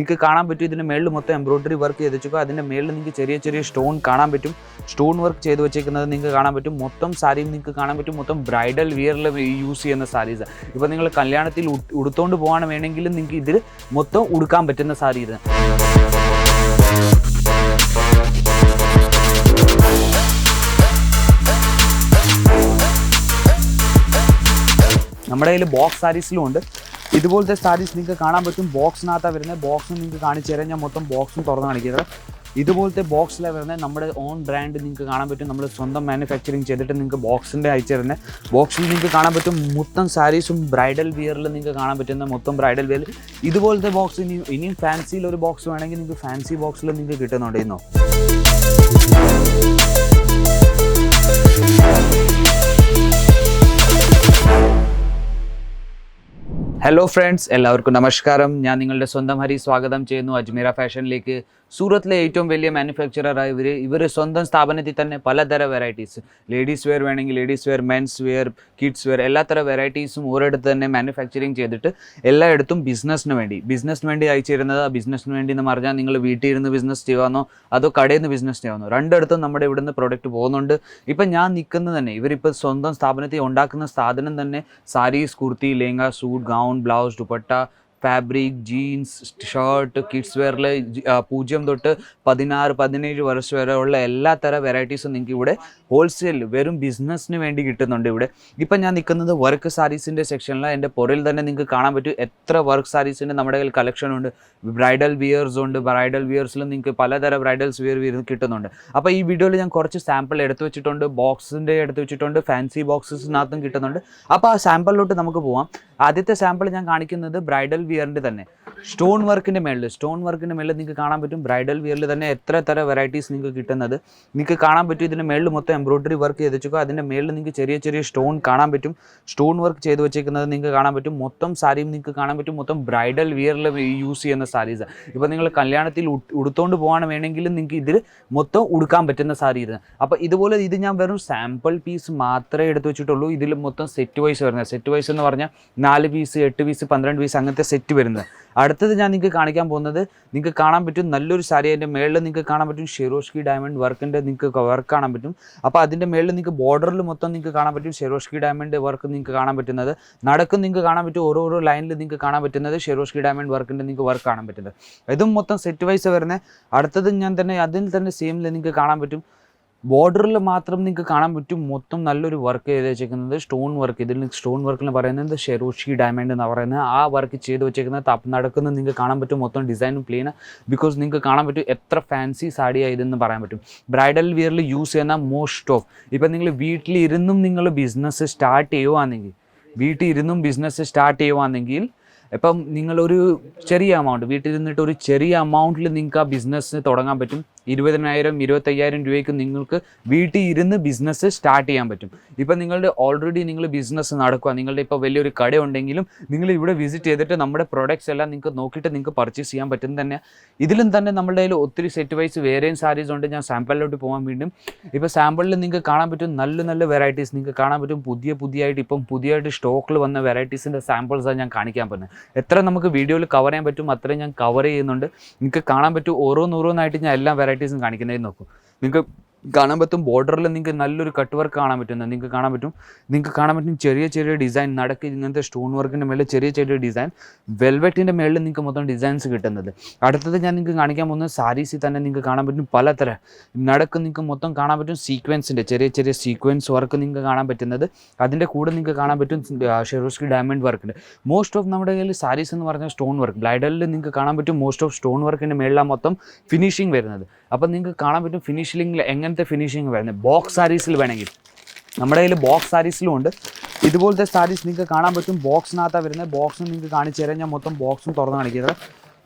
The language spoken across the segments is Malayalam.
നിങ്ങൾക്ക് കാണാൻ പറ്റും ഇതിന്റെ മേളിൽ മൊത്തം എംബ്രോയിഡറി വർക്ക് ചെയ്ത് വെച്ചേക്കും അതിന്റെ മേളിൽ നിങ്ങൾക്ക് ചെറിയ ചെറിയ സ്റ്റോൺ കാണാൻ പറ്റും. സ്റ്റോൺ വർക്ക് ചെയ്ത് വെച്ചേക്കുന്നത് നിങ്ങൾക്ക് കാണാൻ പറ്റും. മൊത്തം സാരിയും നിങ്ങൾക്ക് കാണാൻ പറ്റും. മൊത്തം ബ്രൈഡൽ വിയറിൽ യൂസ് ചെയ്യുന്ന സാരീസ് ഇപ്പോൾ നിങ്ങൾ കല്യാണത്തിൽ ഉട്- ഉടുത്തോണ്ട് പോകാൻ വേണമെങ്കിലും നിങ്ങൾക്ക് ഇതിൽ മൊത്തം ഉടുക്കാൻ പറ്റുന്ന സാരി ഇത്. നമ്മുടെ കയ്യിൽ ബോക്സ് സാരീസിലും ഉണ്ട്. ഇതുപോലത്തെ സാരീസ് നിങ്ങൾക്ക് കാണാൻ പറ്റും. ബോക്സിനകത്താണ് വരുന്നത്. ബോക്സും നിങ്ങൾക്ക് കാണിച്ചു തരാം. ഞാൻ മൊത്തം ബോക്സും തുറന്ന് കാണിക്കുന്നത് ഇതുപോലത്തെ ബോക്സിലാണ് വരുന്നത്. നമ്മുടെ ഓൺ ബ്രാൻഡ് നിങ്ങൾക്ക് കാണാൻ പറ്റും. നമ്മൾ സ്വന്തം മാനുഫാക്ചറിങ് ചെയ്തിട്ട് നിങ്ങൾക്ക് ബോക്സിന്റെ അയച്ചു തരുന്നത് ബോക്സിൽ നിങ്ങൾക്ക് കാണാൻ പറ്റും മൊത്തം സാരീസും ബ്രൈഡൽ വിയറിൽ നിങ്ങൾക്ക് കാണാൻ പറ്റുന്ന മൊത്തം ബ്രൈഡൽ വിയർ ഇതുപോലത്തെ ബോക്സ് ഇനി ഇനിയും ഫാൻസിയിൽ ഒരു ബോക്സ് വേണമെങ്കിൽ നിങ്ങൾക്ക് ഫാൻസി ബോക്സിൽ നിങ്ങൾക്ക് കിട്ടുന്നുണ്ട്. ഹലോ ഫ്രണ്ട്സ് എല്ലാവർക്കും നമസ്കാരം. ഞാൻ നിങ്ങളുടെ സ്വന്തം ഹരി സ്വാഗതം ചെയ്യുന്നു. അജ്മീറ ഫാഷനിലേക്ക് സൂറത്തിലെ ഏറ്റവും വലിയ മാനുഫാക്ചററായ ഇവർ ഇവർ സ്വന്തം സ്ഥാപനത്തിൽ തന്നെ പലതരം വെറൈറ്റീസ് ലേഡീസ് വെയർ വേണമെങ്കിൽ ladies wear mens wear kids wear എല്ലാത്തരം വെറൈറ്റീസും ഓരോടത്ത് തന്നെ മാനുഫാക്ചറിങ് ചെയ്തിട്ട് എല്ലായിടത്തും ബിസിനസ്സിന് വേണ്ടി. ബിസിനസ്സിന് വേണ്ടി അയച്ചു തരുന്നത് ആ ബിസിനസ്സിന് വേണ്ടി എന്ന് പറഞ്ഞാൽ നിങ്ങൾ വീട്ടിൽ ഇരുന്ന് ബിസിനസ് ചെയ്യാമെന്നോ അതോ കടയിൽ നിന്ന് ബിസിനസ് ചെയ്യാമെന്നോ രണ്ടിടത്തും നമ്മുടെ ഇവിടുന്ന് പ്രൊഡക്റ്റ് പോകുന്നുണ്ട്. ഇപ്പം ഞാൻ നിൽക്കുന്നത് തന്നെ ഇവരിപ്പോൾ സ്വന്തം സ്ഥാപനത്തിൽ ഉണ്ടാക്കുന്ന സാധനം തന്നെ saris kurti lehenga suit gown blouse dupatta fabric jeans shirt kids വെയറിൽ പൂജ്യം തൊട്ട് പതിനാറ് പതിനേഴ് വർഷം വരെ ഉള്ള എല്ലാ തരം വെറൈറ്റീസും നിങ്ങൾക്ക് ഇവിടെ ഹോൾസെയിൽ വെറും ബിസിനസ്സിന് വേണ്ടി കിട്ടുന്നുണ്ട് ഇവിടെ. ഇപ്പം ഞാൻ നിൽക്കുന്നത് വർക്ക് സാരീസിന്റെ സെക്ഷനിലാണ് എന്റെ പുറയിൽ തന്നെ നിങ്ങൾക്ക് കാണാൻ പറ്റും എത്ര വർക്ക് സാരീസിന്റെ നമ്മുടെ കയ്യിൽ കളക്ഷൻ ഉണ്ട്. ബ്രൈഡൽ വിയേഴ്സ് ഉണ്ട്. ബ്രൈഡൽ വിയേഴ്സിൽ നിങ്ങൾക്ക് പലതരം ബ്രൈഡൽസ് വിയർ കിട്ടുന്നുണ്ട്. അപ്പോൾ ഈ വീഡിയോയിൽ ഞാൻ കുറച്ച് സാമ്പിൾ എടുത്തു വെച്ചിട്ടുണ്ട്. ബോക്സിന്റെ എടുത്ത് വെച്ചിട്ടുണ്ട്. ഫാൻസി ബോക്സസിനകത്തും കിട്ടുന്നുണ്ട്. അപ്പോൾ ആ സാമ്പിളിലോട്ട് നമുക്ക് പോവാം. ആദ്യത്തെ സാമ്പിൾ ഞാൻ കാണിക്കുന്നത് ബ്രൈഡൽ വിയറിന്റെ തന്നെ. സ്റ്റോൺ വർക്കിന്റെ മേളിൽ സ്റ്റോൺ വർക്കിന്റെ മേളിൽ നിങ്ങൾക്ക് കാണാൻ പറ്റും ബ്രൈഡൽ വിയറിൽ തന്നെ എത്ര തരം വെറൈറ്റീസ് നിങ്ങൾക്ക് കിട്ടുന്നത്. നിങ്ങൾക്ക് കാണാൻ പറ്റും ഇതിന്റെ മേളിൽ മൊത്തം എംബ്രോയിഡറി വർക്ക് ചെയ്ത് വെച്ചേക്കും അതിന്റെ മേളിൽ നിങ്ങൾക്ക് ചെറിയ ചെറിയ സ്റ്റോൺ കാണാൻ പറ്റും. സ്റ്റോൺ വർക്ക് ചെയ്ത് വെച്ചേക്കുന്നത് നിങ്ങൾക്ക് കാണാൻ പറ്റും. മൊത്തം സാരിയും നിങ്ങൾക്ക് കാണാൻ പറ്റും. മൊത്തം ബ്രൈഡൽ വിയറിൽ യൂസ് ചെയ്യുന്ന സാരീസ്. ഇപ്പോൾ നിങ്ങൾ കല്യാണത്തിൽ ഉടുത്തോണ്ട് പോകാൻ വേണമെങ്കിലും നിങ്ങൾക്ക് ഇതിൽ മൊത്തം ഉടുക്കാൻ പറ്റുന്ന സാരി ഇത്. അപ്പോൾ ഇതുപോലെ ഇത് ഞാൻ വെറും സാമ്പിൾ പീസ് മാത്രമേ എടുത്തു വെച്ചിട്ടുള്ളൂ. ഇതിൽ മൊത്തം സെറ്റ് വൈസ് വരുന്നത്. സെറ്റ് വൈസ് എന്ന് പറഞ്ഞാൽ നാല് പീസ് എട്ട് പീസ് പന്ത്രണ്ട് പീസ് അങ്ങനത്തെ സെറ്റ് വരുന്നത്. അടുത്തത് ഞാൻ നിങ്ങൾക്ക് കാണിക്കാൻ പോകുന്നത് നിങ്ങൾക്ക് കാണാൻ പറ്റും നല്ലൊരു സാരി അതിന്റെ മേളിൽ നിങ്ങൾക്ക് കാണാൻ പറ്റും ഷെറോഷ്കി ഡയമണ്ട് വർക്കിന്റെ നിങ്ങൾക്ക് വർക്ക് കാണാൻ പറ്റും. അപ്പോൾ അതിന്റെ മേളിൽ നിങ്ങൾക്ക് ബോർഡറിൽ മൊത്തം നിങ്ങൾക്ക് കാണാൻ പറ്റും ഷെറോഷ്കി ഡയമണ്ട് വർക്ക് നിങ്ങൾക്ക് കാണാൻ പറ്റുന്നത്. നടക്കും നിങ്ങൾക്ക് കാണാൻ പറ്റും ഓരോ ഓരോ ലൈനിൽ നിങ്ങൾക്ക് കാണാൻ പറ്റുന്നത് ഷെറോഷ്കി ഡയമണ്ട് വർക്കിന്റെ നിങ്ങൾക്ക് വർക്ക് കാണാൻ പറ്റുന്നത്. ഇതും മൊത്തം സെറ്റ് വൈസ് വരുന്നത് അടുത്തത് ഞാൻ തന്നെ അതിൽ തന്നെ സെയിമിൽ നിങ്ങൾക്ക് കാണാൻ പറ്റും. ബോർഡറിൽ മാത്രം നിങ്ങൾക്ക് കാണാൻ പറ്റും മൊത്തം നല്ലൊരു വർക്ക് ചെയ്ത് വെച്ചേക്കുന്നത് സ്റ്റോൺ വർക്ക് ഇതിൽ സ്റ്റോൺ വർക്ക് എന്ന് പറയുന്നത് ഷെറോഷി ഡയമണ്ട് എന്ന് പറയുന്നത്. ആ വർക്ക് ചെയ്ത് വെച്ചേക്കുന്നത് തപ്പ് നടക്കുന്നത് നിങ്ങൾക്ക് കാണാൻ പറ്റും മൊത്തം ഡിസൈനും പ്ലെയിൻ ബിക്കോസ് നിങ്ങൾക്ക് കാണാൻ പറ്റും എത്ര ഫാൻസി സാഡിയാണ് ഇതെന്ന് പറയാൻ പറ്റും. ബ്രൈഡൽ വിയറിൽ യൂസ് ചെയ്യുന്ന മോസ്റ്റ് ഓഫ് ഇപ്പം നിങ്ങൾ വീട്ടിലിരുന്നും നിങ്ങൾ ബിസിനസ് സ്റ്റാർട്ട് ചെയ്യുവാണെങ്കിൽ വീട്ടിൽ ഇരുന്നും ബിസിനസ് സ്റ്റാർട്ട് ചെയ്യുവാണെങ്കിൽ ഇപ്പം നിങ്ങളൊരു ചെറിയ എമൗണ്ട് വീട്ടിലിരുന്നിട്ട് ഒരു ചെറിയ എമൗണ്ടിൽ നിങ്ങൾക്ക് ആ ബിസിനസ് തുടങ്ങാൻ പറ്റും. ഇരുപതിനായിരം ഇരുപത്തയ്യായിരം രൂപയ്ക്ക് നിങ്ങൾക്ക് വീട്ടിൽ ഇരുന്ന് ബിസിനസ് സ്റ്റാർട്ട് ചെയ്യാൻ പറ്റും. ഇപ്പം നിങ്ങളുടെ ഓൾറെഡി നിങ്ങൾ ബിസിനസ് നടക്കുക. നിങ്ങളുടെ ഇപ്പോൾ വലിയൊരു കട ഉണ്ടെങ്കിലും നിങ്ങൾ ഇവിടെ വിസിറ്റ് ചെയ്തിട്ട് നമ്മുടെ പ്രോഡക്റ്റ്സ് എല്ലാം നിങ്ങൾക്ക് നോക്കിയിട്ട് നിങ്ങൾക്ക് പർച്ചേസ് ചെയ്യാൻ പറ്റും തന്നെ ഇതിലും തന്നെ നമ്മുടെ കയ്യിൽ ഒത്തിരി സെറ്റ് വൈസ് വേറെയും സാരീസ് ഉണ്ട്. ഞാൻ സാമ്പിളിലോട്ട് പോകാൻ വീണ്ടും. ഇപ്പോൾ സാമ്പിളിൽ നിങ്ങൾക്ക് കാണാൻ പറ്റും നല്ല നല്ല വെറൈറ്റീസ് നിങ്ങൾക്ക് കാണാൻ പറ്റും പുതിയ പുതിയതായിട്ട് ഇപ്പം പുതിയതായിട്ട് സ്റ്റോക്കിൽ വന്ന വെറൈറ്റീസിന്റെ സാമ്പിൾസാണ് ഞാൻ കാണിക്കാൻ പറ്റുന്നത് എത്ര നമുക്ക് വീഡിയോയിൽ കവർ ചെയ്യാൻ പറ്റും അത്രയും ഞാൻ കവർ ചെയ്യുന്നുണ്ട്. നിങ്ങൾക്ക് കാണാൻ പറ്റും ഓരോന്നോരോന്നായിട്ട് ഞാൻ എല്ലാം എല്ലാ വെറൈറ്റീസും കാണിക്കുന്നതായി നോക്കും. നിങ്ങൾക്ക് കാണാൻ പറ്റും ബോർഡറിൽ നിങ്ങൾക്ക് നല്ലൊരു കട്ട് വർക്ക് കാണാൻ പറ്റുന്നത് നിങ്ങൾക്ക് കാണാൻ പറ്റും. നിങ്ങൾക്ക് കാണാൻ പറ്റും ചെറിയ ചെറിയ ഡിസൈൻ നടക്ക് ഇങ്ങനത്തെ സ്റ്റോൺ വർക്കിന്റെ മേളിൽ ചെറിയ ചെറിയ ഡിസൈൻ വെൽവെറ്റിന്റെ മേളിൽ നിങ്ങൾക്ക് മൊത്തം ഡിസൈൻസ് കിട്ടുന്നത്. അടുത്തത് ഞാൻ നിങ്ങൾക്ക് കാണിക്കാൻ പോകുന്നത് സാരീസിൽ തന്നെ നിങ്ങൾക്ക് കാണാൻ പറ്റും പലതരം നടക്ക് നിങ്ങൾക്ക് മൊത്തം കാണാൻ പറ്റും സീക്വൻസിന്റെ ചെറിയ ചെറിയ സീക്വൻസ് വർക്ക് നിങ്ങൾക്ക് കാണാൻ പറ്റുന്നത്. അതിന്റെ കൂടെ നിങ്ങൾക്ക് കാണാൻ പറ്റും ഷെറോസ്കി ഡയമണ്ട് വർക്കുണ്ട് മോസ്റ്റ് ഓഫ് നമ്മുടെ കയ്യിൽ സാരീസ് എന്ന് പറഞ്ഞാൽ സ്റ്റോൺ വർക്ക് ബ്ലൈഡലിൽ നിങ്ങൾക്ക് കാണാൻ പറ്റും മോസ്റ്റ് ഓഫ് സ്റ്റോൺ വർക്കിന്റെ മേളിലാണ് മൊത്തം ഫിനിഷിംഗ് വരുന്നത്. അപ്പം നിങ്ങൾക്ക് കാണാൻ പറ്റും ഫിനിഷിങ്ങിൽ എങ്ങനത്തെ ഫിനിഷിങ് വരുന്നത് ബോക്സ് സാരീസിൽ വേണമെങ്കിൽ. നമ്മുടെ കയ്യിൽ ബോക്സ് സാരീസിലും ഉണ്ട്. ഇതുപോലത്തെ സാരീസ് നിങ്ങൾക്ക് കാണാൻ പറ്റും. ബോക്സിനകത്താണ് വരുന്നത് ബോക്സും നിങ്ങൾക്ക് കാണിച്ചു തരാം. ഞാൻ മൊത്തം ബോക്സും തുറന്ന് കാണിക്കുന്നത്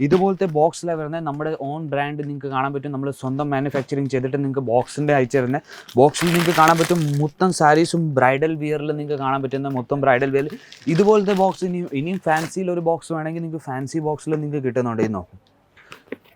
ഇതുപോലത്തെ ബോക്സിലാണ് വരുന്നത് നമ്മുടെ ഓൺ ബ്രാൻഡ് നിങ്ങൾക്ക് കാണാൻ പറ്റും. നമ്മൾ സ്വന്തം മാനുഫാക്ചറിങ് ചെയ്തിട്ട് നിങ്ങൾക്ക് ബോക്സിന്റെ അയച്ചു തരുന്നത് ബോക്സിൽ നിങ്ങൾക്ക് കാണാൻ പറ്റും. മൊത്തം സാരീസും ബ്രൈഡൽ വിയറിൽ നിങ്ങൾക്ക് കാണാൻ പറ്റുന്ന മൊത്തം ബ്രൈഡൽ വിയർ ഇതുപോലത്തെ ബോക്സ് ഇനിയും ഇനിയും ഫാൻസിയിൽ ഒരു ബോക്സ് വേണമെങ്കിൽ നിങ്ങൾക്ക് ഫാൻസി ബോക്സിൽ നിങ്ങൾക്ക് കിട്ടുന്നുണ്ട്. ഇത് നോക്കും.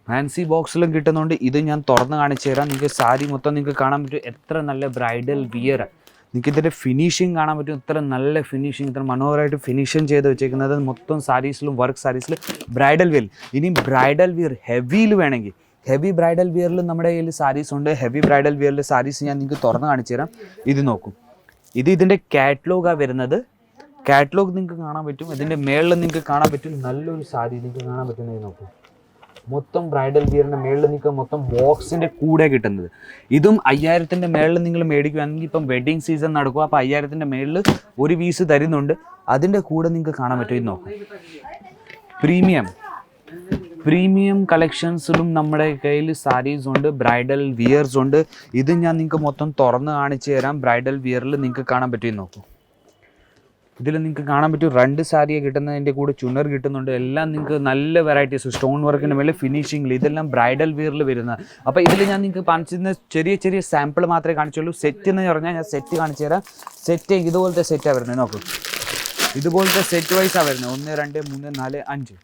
ഫാൻസി ബോക്സിലും കിട്ടുന്നുണ്ട് ഇത് ഞാൻ തുറന്ന് കാണിച്ചു തരാം. നിങ്ങൾക്ക് സാരി മൊത്തം നിങ്ങൾക്ക് കാണാൻ പറ്റും. എത്ര നല്ല ബ്രൈഡൽ വിയർ നിങ്ങൾക്ക് ഇതിന്റെ ഫിനിഷിങ് കാണാൻ പറ്റും. ഇത്ര നല്ല ഫിനിഷിങ് ഇത്ര മനോഹരമായിട്ട് ഫിനിഷിങ് ചെയ്ത് വെച്ചേക്കുന്നത്. മൊത്തം സാരീസിലും വർക്ക് സാരീസിലും ബ്രൈഡൽ വിയർ ഇനി ബ്രൈഡൽ വിയർ ഹെവിയിൽ വേണമെങ്കിൽ. ഹെവി ബ്രൈഡൽ വിയറിൽ നമ്മുടെ കയ്യിൽ സാരീസ് ഉണ്ട്. ഹെവി ബ്രൈഡൽ വിയറിൽ സാരീസ് ഞാൻ നിങ്ങൾക്ക് തുറന്ന് കാണിച്ചു തരാം. ഇത് നോക്കും. ഇത് ഇതിന്റെ കാറ്റലോഗാണ് വരുന്നത്. കാറ്റലോഗ് നിങ്ങൾക്ക് കാണാൻ പറ്റും. ഇതിന്റെ മേളിൽ നിങ്ങൾക്ക് കാണാൻ പറ്റും. നല്ലൊരു സാരി നിങ്ങൾക്ക് കാണാൻ പറ്റുന്നത് നോക്കും. മൊത്തം ബ്രൈഡൽ ഗിയറിന്റെ മേളിൽ നിങ്ങൾക്ക് മൊത്തം ബോക്സിന്റെ കൂടെ കിട്ടുന്നത്. ഇതും അയ്യായിരത്തിന്റെ മേളിൽ നിങ്ങൾ മേടിക്കുകയാണെങ്കിൽ ഇപ്പം വെഡിങ് സീസൺ നടക്കുക അപ്പോൾ അയ്യായിരത്തിന്റെ മേളിൽ ഒരു പീസ് തരുന്നുണ്ട്. അതിന്റെ കൂടെ നിങ്ങൾക്ക് കാണാൻ പറ്റും. ഇത് നോക്കും. പ്രീമിയം പ്രീമിയം കളക്ഷൻസിലും നമ്മുടെ കയ്യിൽ സാരീസ് ഉണ്ട് ബ്രൈഡൽ വിയർസ് ഉണ്ട്. ഇത് ഞാൻ നിങ്ങൾക്ക് മൊത്തം തുറന്ന് കാണിച്ചു തരാം. ബ്രൈഡൽ വിയറിൽ നിങ്ങൾക്ക് കാണാൻ പറ്റും. നോക്കൂ. ഇതിൽ നിങ്ങൾക്ക് കാണാൻ പറ്റും രണ്ട് സാരിയെ കിട്ടുന്നതിന്റെ കൂടെ ചുണർ കിട്ടുന്നുണ്ട്. എല്ലാം നിങ്ങൾക്ക് നല്ല വെറൈറ്റീസ് സ്റ്റോൺ വർക്കിന്റെ മേലെ ഫിനിഷിങ്ങിൽ ഇതെല്ലാം ബ്രൈഡൽ വിയറിൽ വരുന്ന. അപ്പോൾ ഇതിൽ ഞാൻ നിങ്ങൾക്ക് കാണിച്ചിരുന്ന ചെറിയ ചെറിയ സാമ്പിൾ മാത്രമേ കാണിച്ചുള്ളൂ. സെറ്റ് എന്ന് പറഞ്ഞാൽ ഞാൻ സെറ്റ് കാണിച്ചു തരാം. സെറ്റ് ഇതുപോലത്തെ സെറ്റാണ് വരുന്നത്. നോക്കൂ. ഇതുപോലത്തെ സെറ്റ് വൈസാണ് വരുന്നത്. ഒന്ന് രണ്ട് മൂന്ന് നാല് അഞ്ച്.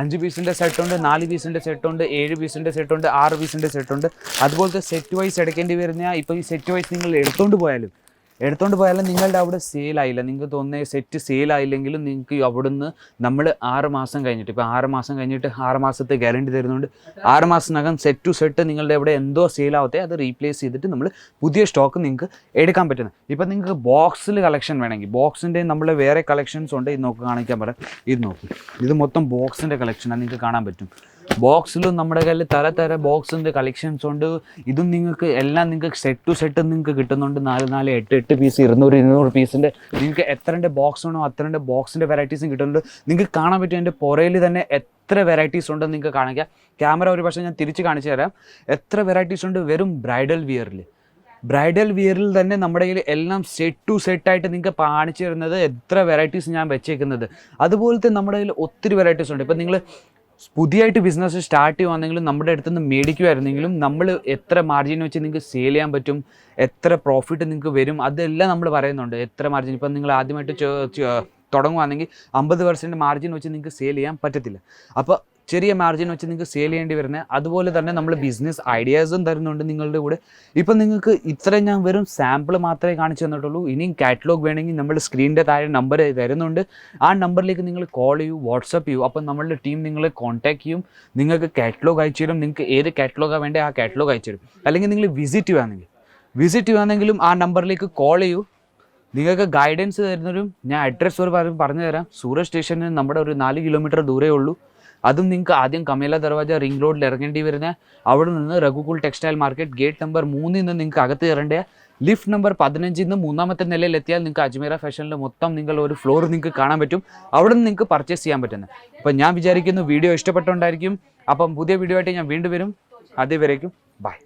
അഞ്ച് പീസിന്റെ സെറ്റുണ്ട് നാല് പീസിന്റെ സെറ്റുണ്ട് ഏഴ് പീസിന്റെ സെറ്റുണ്ട് ആറ് പീസിന്റെ സെറ്റുണ്ട് അതുപോലത്തെ സെറ്റ് വൈസ് എടുക്കേണ്ടി വരുന്ന ഇപ്പോൾ ഈ സെറ്റ് വൈസ് നിങ്ങൾ എടുത്തുകൊണ്ട് പോയാലും എടുത്തുകൊണ്ട് പോയാലും നിങ്ങളുടെ അവിടെ സെയിലായില്ല നിങ്ങൾക്ക് തോന്നുന്ന സെറ്റ് സെയിലായില്ലെങ്കിലും നിങ്ങൾക്ക് അവിടുന്ന് നമ്മൾ ആറ് മാസം കഴിഞ്ഞിട്ട് ഇപ്പോൾ ആറ് മാസം കഴിഞ്ഞിട്ട് ആറ് മാസത്തെ ഗ്യാരണ്ടി തരുന്നുണ്ട് ആറ് മാസത്തിനകം സെറ്റ് ടു സെറ്റ് നിങ്ങളുടെ അവിടെ എന്തോ സെയിലാവത്തെ അത് റീപ്ലേസ് ചെയ്തിട്ട് നമ്മൾ പുതിയ സ്റ്റോക്ക് നിങ്ങൾക്ക് എടുക്കാൻ പറ്റുന്നത് ഇപ്പം നിങ്ങൾക്ക് ബോക്സിൽ കളക്ഷൻ വേണമെങ്കിൽ ബോക്സിന്റെ നമ്മൾ വേറെ കളക്ഷൻസ് ഉണ്ട്. ഇത് നോക്ക് കാണിക്കാൻ പറയാം ഇത് നോക്കും. ഇത് മൊത്തം ബോക്സിന്റെ കളക്ഷനാണ് നിങ്ങൾക്ക് കാണാൻ പറ്റും. ബോക്സിലും നമ്മുടെ കയ്യിൽ തര തര ഉണ്ട് കളക്ഷൻസ് ഉണ്ട്. ഇതും നിങ്ങൾക്ക് എല്ലാം നിങ്ങൾക്ക് സെറ്റ് ടു സെറ്റ് നിങ്ങൾക്ക് കിട്ടുന്നുണ്ട്. നാല് നാല് എട്ട് എട്ട് പീസ് ഇരുന്നൂറ് ഇരുന്നൂറ് പീസിന്റെ നിങ്ങൾക്ക് എത്രന്റെ ബോക്സ് വേണോ അത്രന്റെ ബോക്സിന്റെ വെറൈറ്റീസും കിട്ടുന്നുണ്ട്. നിങ്ങൾക്ക് കാണാൻ പറ്റും എന്റെ പുറയിൽ തന്നെ എത്ര വെറൈറ്റീസ് ഉണ്ടെന്ന് നിങ്ങൾക്ക് കാണിക്കാം. ക്യാമറ ഒരു പക്ഷേ ഞാൻ തിരിച്ച് കാണിച്ചു തരാം. എത്ര വെറൈറ്റീസ് ഉണ്ട് വെറും ബ്രൈഡൽ വിയറിൽ ബ്രൈഡൽ വിയറിൽ തന്നെ നമ്മുടെ കയ്യിൽ എല്ലാം സെറ്റ് ടു സെറ്റ് ആയിട്ട് നിങ്ങൾക്ക് കാണിച്ചു തരുന്നത് എത്ര വെറൈറ്റീസ് ഞാൻ വെച്ചേക്കുന്നത്. അതുപോലത്തെ നമ്മുടെ കയ്യിൽ ഒത്തിരി വെറൈറ്റീസ് ഉണ്ട്. ഇപ്പം നിങ്ങൾ പുതിയതായിട്ട് ബിസിനസ് സ്റ്റാർട്ട് ചെയ്യുവാണെങ്കിലും നമ്മുടെ അടുത്ത് നിന്ന് മേടിക്കുമായിരുന്നെങ്കിലും നമ്മൾ എത്ര മാർജിൻ വെച്ച് നിങ്ങൾക്ക് സെയിൽ ചെയ്യാൻ പറ്റും എത്ര പ്രോഫിറ്റ് നിങ്ങൾക്ക് വരും അതെല്ലാം നമ്മൾ പറയുന്നുണ്ട്. എത്ര മാർജിൻ ഇപ്പം നിങ്ങൾ ആദ്യമായിട്ട് തുടങ്ങുവാണെങ്കിൽ അമ്പത് പെർസെന്റ് മാർജിൻ വെച്ച് നിങ്ങൾക്ക് സെയിൽ ചെയ്യാൻ പറ്റത്തില്ല. അപ്പോൾ ചെറിയ മാർജിൻ വെച്ച് നിങ്ങൾക്ക് സെയിൽ ചെയ്യേണ്ടി വരുന്നത് അതുപോലെ തന്നെ നമ്മൾ ബിസിനസ് ഐഡിയാസും തരുന്നുണ്ട് നിങ്ങളുടെ കൂടെ. ഇപ്പം നിങ്ങൾക്ക് ഇത്രയും ഞാൻ വെറും സാമ്പിൾ മാത്രമേ കാണിച്ചു തന്നിട്ടുള്ളൂ. ഇനിയും കാറ്റലോഗ് വേണമെങ്കിൽ നമ്മൾ സ്ക്രീനിന്റെ താഴെ നമ്പർ തരുന്നുണ്ട്. ആ നമ്പറിലേക്ക് നിങ്ങൾ കോൾ ചെയ്യൂ വാട്സപ്പ് ചെയ്യൂ. അപ്പം നമ്മളുടെ ടീം നിങ്ങളെ കോൺടാക്ട് ചെയ്യും. നിങ്ങൾക്ക് കാറ്റലോഗ് അയച്ചു തരും. നിങ്ങൾക്ക് ഏത് കാറ്റലോഗാണ് വേണ്ടത് ആ കാറ്റലോഗ് അയച്ചു തരും. അല്ലെങ്കിൽ നിങ്ങൾ വിസിറ്റ് ചെയ്യുകയാണെങ്കിൽ വിസിറ്റ് ചെയ്യുകയാണെങ്കിലും ആ നമ്പറിലേക്ക് കോൾ ചെയ്യൂ. നിങ്ങൾക്ക് ഗൈഡൻസ് തരുന്നവരും ഞാൻ അഡ്രസ്സ് ഒരു പറഞ്ഞു തരാം സൂറത്ത് സ്റ്റേഷനിൽ നമ്മുടെ ഒരു നാല് കിലോമീറ്റർ ദൂരേ ഉള്ളൂ. അതും നിങ്ങൾക്ക് ആദ്യം കമേല ദർവാജ റിംഗ് റോഡിൽ ഇറങ്ങേണ്ടി വരുന്ന. അവിടെ നിന്ന് Raghukul textile market gate number മൂന്നിൽ നിന്ന് നിങ്ങൾക്ക് അകത്ത് കയറേണ്ട. ലിഫ്റ്റ് നമ്പർ പതിനഞ്ചിൽ നിന്ന് മൂന്നാമത്തെ നിലയിൽ എത്തിയാൽ നിങ്ങൾക്ക് അജ്മീറ ഫാഷനിൽ മൊത്തം നിങ്ങൾ ഒരു ഫ്ലോർ നിങ്ങൾക്ക് കാണാൻ പറ്റും. അവിടെ നിന്ന് നിങ്ങൾക്ക് പർച്ചേസ് ചെയ്യാൻ പറ്റുന്നത് അപ്പം ഞാൻ വിചാരിക്കുന്നു വീഡിയോ ഇഷ്ടപ്പെട്ടുണ്ടായിരിക്കും അപ്പം പുതിയ വീഡിയോ ആയിട്ട് ഞാൻ വീണ്ടും വരും. അതേവരേക്കും. ബൈ